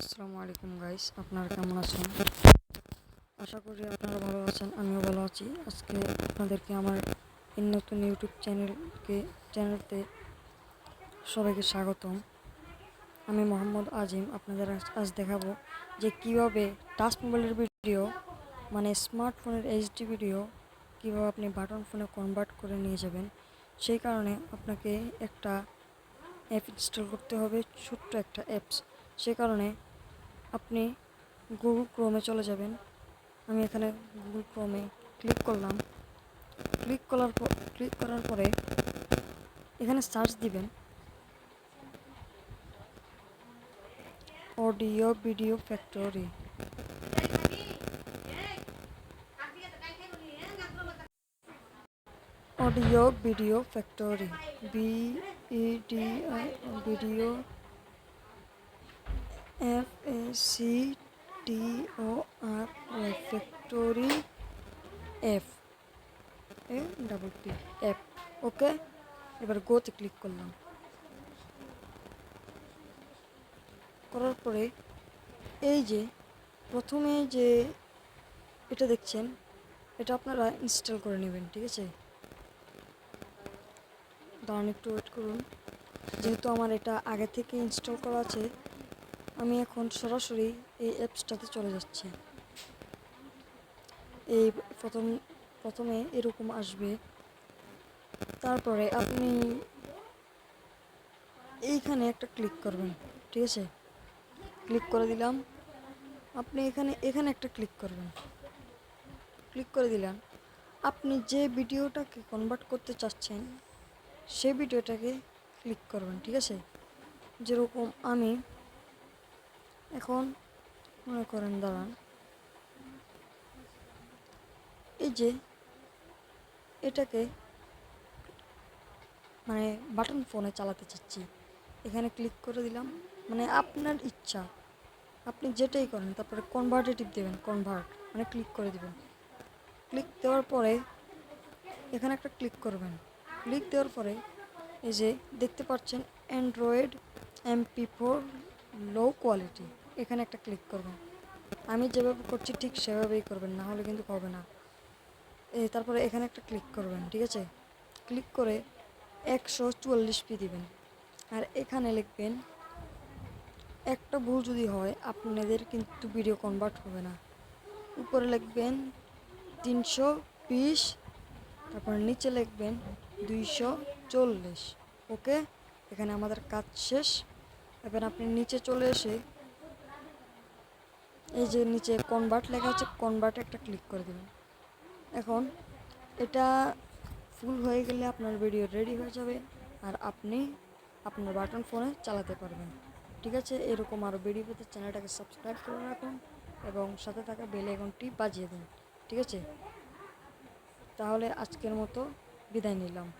আসসালামু আলাইকুম গাইস আপনারা কেমন আছেন? আশা করি আপনারা ভালো আছেন, আমিও ভালো আছি। আজকে আপনাদেরকে আমার এই নতুন ইউটিউব চ্যানেলকে, চ্যানেলতে সবাইকে স্বাগতম। আমি মোহাম্মদ আজিম, আপনাদের আজ- দেখাবো যে কীভাবে টাচ মোবাইলের ভিডিও মানে স্মার্টফোনের এইচডি ভিডিও কীভাবে আপনি বাটন ফোনে কনভার্ট করে নিয়ে যাবেন, সেই কারণে আপনাকে একটা অ্যাপ ইনস্টল করতে হবে, ছোট্ট একটা অ্যাপস। সে কারণে আপনি গুগল ক্রোমে চলে যাবেন। আমি এখানে গুগল ক্রোমে ক্লিক করলাম। ক্লিক করার পর ক্লিক করার পরে এখানে সার্চ দিবেন। Audio video factory audio video factory B E D video F A C T O R factory F A double P F okay এবার গোতে ক্লিক করলাম। করার পরে এই যে, প্রথমে যে এটা দেখছেন, এটা আপনারা ইনস্টল করে নেবেন, ঠিক আছে? দাঁড়ান একটু ওয়েট করুন। যেহেতু আমার এটা আগে থেকে ইনস্টল করা আছে আমি এখন সরাসরি এই অ্যাপসটাতে চলে যাচ্ছি। এই প্রথম, প্রথমে এরকম আসবে। তারপরে আপনি এইখানে একটা ক্লিক করবেন, ঠিক আছে? ক্লিক করে দিলাম। আপনি এখানে এখানে একটা ক্লিক করবেন। ক্লিক করে দিলাম আপনি যে ভিডিওটাকে কনভার্ট করতে চাচ্ছেন সেই ভিডিওটাকে ক্লিক করবেন, ঠিক আছে? যেরকম আমি এখন মনে করেন, দাঁড়ান। এই যে এটাকে মানে বাটন ফোনে চালাতে চাচ্ছি। এখানে ক্লিক করে দিলাম। মানে আপনার ইচ্ছা, আপনি যেটাই করেন, তারপরে কনভার্টে টিপ দেবেন কনভার্ট মানে ক্লিক করে দেবেন। ক্লিক দেওয়ার পরে এখানে একটা ক্লিক করবেন। ক্লিক দেওয়ার পরে এই যে দেখতে পাচ্ছেন Android MP four low quality এখানে একটা ক্লিক করবেন আমি যেভাবে করছি ঠিক সেভাবেই করবেন, না হলে কিন্তু হবে না। এই তারপরে এখানে একটা ক্লিক করবেন, ঠিক আছে? ক্লিক করে একশো চুয়াল্লিশ পি দিবেন। আর এখানে লিখবেন, একটা ভুল যদি হয়, আপনাদের কিন্তু ভিডিও কনভার্ট হবে না। উপরে লিখবেন, তিনশো বিশ, তারপর নিচে লিখবেন, দুইশো চল্লিশ। ওকে? এখানে আমাদের কাজ শেষ। এবার আপনি নিচে চলে এসে এই যে নিচে কনভার্ট লেখা আছে কনভার্টে একটা ক্লিক করে দেবেন। এখন এটা ফুল হয়ে গেলে আপনার ভিডিও রেডি হয়ে যাবে আর আপনি আপনার বাটন ফোনে চালাতে পারবেন। ঠিক আছে? এরকম আরও ভিডিও পেতে চ্যানেলটাকে সাবস্ক্রাইব করে রাখুন এবং সাথে থাকা বেল আইকনটি বাজিয়ে দিন। ঠিক আছে? তাহলে আজকের মতো বিদায় নিলাম।